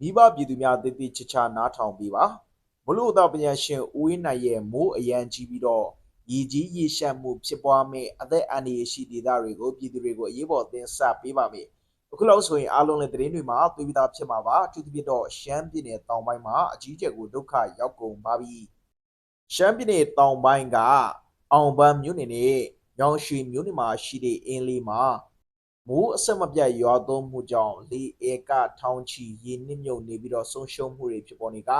မိဘပြည်သူများတည်တည်ချာချာနားထောင်ပြီးပါမလို့တော့ပညာရှင်ဦးဝင်းနိုင်ရဲ့မိုးအရန်ကြီးပြီးတော့ရည်ကြီးရည်ရှမ်းမှုဖြစ်ပွားမဲ့အသက်အန္တရာယ်ရှိဒေသတွေကိုပြည်သူတွေကိုအရေးပေါ်သင်ဆက်ပေးပါမယ်အခုလောက်ဆိုရင်အားလုံးလည်းသတင်းတွေမှာသိပြီးသားဖြစ်မှာပါအထူးသဖြင့်တော့ရှမ်းပြည်နယ်တောင်ပိုင်းမှာအကြီးကျယ်ကိုဒုက္ခရောက်ကုန်ပါပြီရှမ်းပြည်နယ်တောင်ပိုင်းကအောင်ပန်းမြို့နယ်နဲ့ညောင်ရွှေမြို့နယ်မှာရှိတဲ့အင်းလေးမှာ မိုးအဆက်မပြတ်ရွာသွန်းမှုကြောင့်လေဧကထောင်ချီရေနစ်မြုပ်နေပြီးတော့ဆုံးရှုံးမှုတွေဖြစ်ပေါ်နေက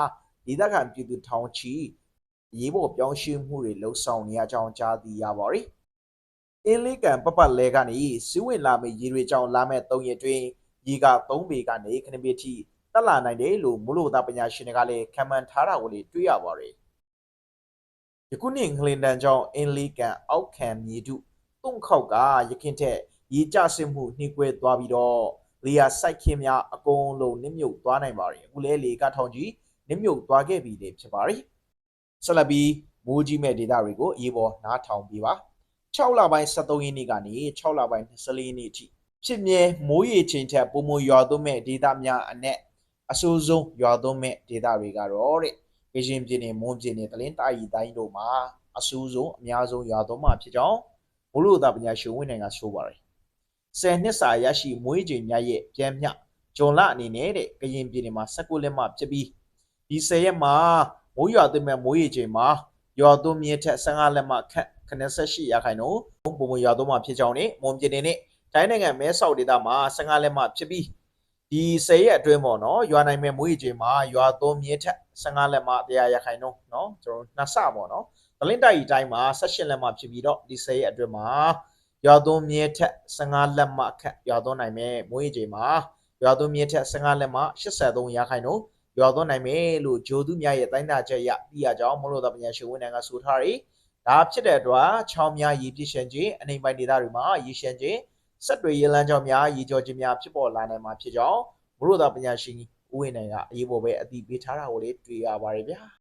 ဒေသခံပြည်သူထောင်ချီအရေးပေါ်ပြောင်းရွှေ့မှုတွေလှုပ်ဆောင်နေရကြောင်းကြားသိရပါတယ်။အင်းလေးကန်ပပလဲကနေစီးဝင်လာမယ့်ရေတွေကြောင့်လာမယ့်၃ရက်တွင်ရေက3ပေကနေခဏပေထိတက်လာနိုင်တယ်လို့မလို့သားပညာရှင်တွေကလည်းခံမှန်းထားတာကိုလေတွေ့ရပါတယ်။ယခုနှစ်ငလင်တန်ကြောင့်အင်းလေးကန်အောက်ခံမြေတုတုံခောက်ကရခင်ထက် ရေကျဆင်းမှုနှိကွဲသွားပြီးတော့လေယာစိုက်ခင်းများအကုန်လုံးနစ်မြုပ်သွားနိုင်ပါတယ်အခုလဲလေကထောင်ကြီးနစ်မြုပ်သွားခဲ့ပြီလေဖြစ်ပါတယ်ဆက်လက်ပြီးမိုးကြီးမဲ့ဒေသတွေကိုအရေးပေါ်နားထောင်ပြီးပါ6လပိုင်း73ရက်နေ့ကနေ6လပိုင်း24ရက်နေ့အထိဖြစ်မြဲမိုးရေချိန်ထက်ပုံမရွာသွန်းမဲ့ဒေသများအနက်အဆိုးဆုံးရွာသွန်းမဲ့ဒေသတွေကတော့တဲ့ကရင်ပြည်နယ်မွန်ပြည်နယ်တလင်းတာရီတိုင်းတို့မှာအဆိုးဆုံးအများဆုံးရွာသွန်းမှာဖြစ်ကြောင်းဘုလို့သာပညာရှင်ဝင်းနိုင်ကဆိုပါတယ် 10နှစ်စာရရှိမွေးချိန်များရဲ့ပြန်မြဂျွန်လအနေနဲ့တဲ့ကရင်ပြည်နယ်မှာ16လက်မှဖြစ်ပြီးဒီ10ရက်မှာမိုးရွာသွန်းမဲ့မိုးရေချိန်မှာရွာသွန်းမြင့်ထက်15လက်မှခန့်98ရာခိုင်နှုန်းပုံမှန်ရွာသွန်းမှာဖြစ်ကြောင်းနဲ့မွန်ပြည်နယ်နဲ့တိုင်းနိုင်ငံမဲဆောက်ဒေသမှာ15လက်မှဖြစ်ပြီးဒီ10ရက်အတွင်းပေါ့နော်ရွာနိုင်မဲ့မိုးရေချိန်မှာရွာသွန်းမြင့်ထက်15လက်မှ100ရာခိုင်နှုန်းနော်ကျွန်တော်နှစ်ဆပေါ့နော်တလင်းတိုက်အတိုင်းမှာ18လက်မှဖြစ်ပြီးတော့ဒီ10ရက်အတွင်းမှာ ရွာသွန်းမြဲထက်15လက်မှခန့်ရွာသွန်းနိုင်မယ်မွေးချိန်မှာရွာသွန်းမြဲထက်15လက်မှ83ရာခိုင်နှုန်းရွာသွန်းနိုင်မယ်လို့ဂျိုသူများရဲ့တိုင်းသားချက်ရသိရကြောင်းမလို့တော့ပညာရှင်ဝန်ထမ်းကဆိုထားတယ်ဒါဖြစ်တဲ့အတွက်ချောင်းများရေပြည့်ရှင်းခြင်းအနေပိုင်ဒေသတွေမှာရေရှင်းခြင်းဆက်တွေရေလမ်းကြောင်းများရေကြောခြင်းများဖြစ်ပေါ်လာနိုင်မှာဖြစ်ကြောင်းမလို့တော့ပညာရှင်ဦးဝင်းနိုင်ကအရေးပေါ်ပဲအသိပေးထားတာကိုလေတွေ့ရပါတယ်ဗျာ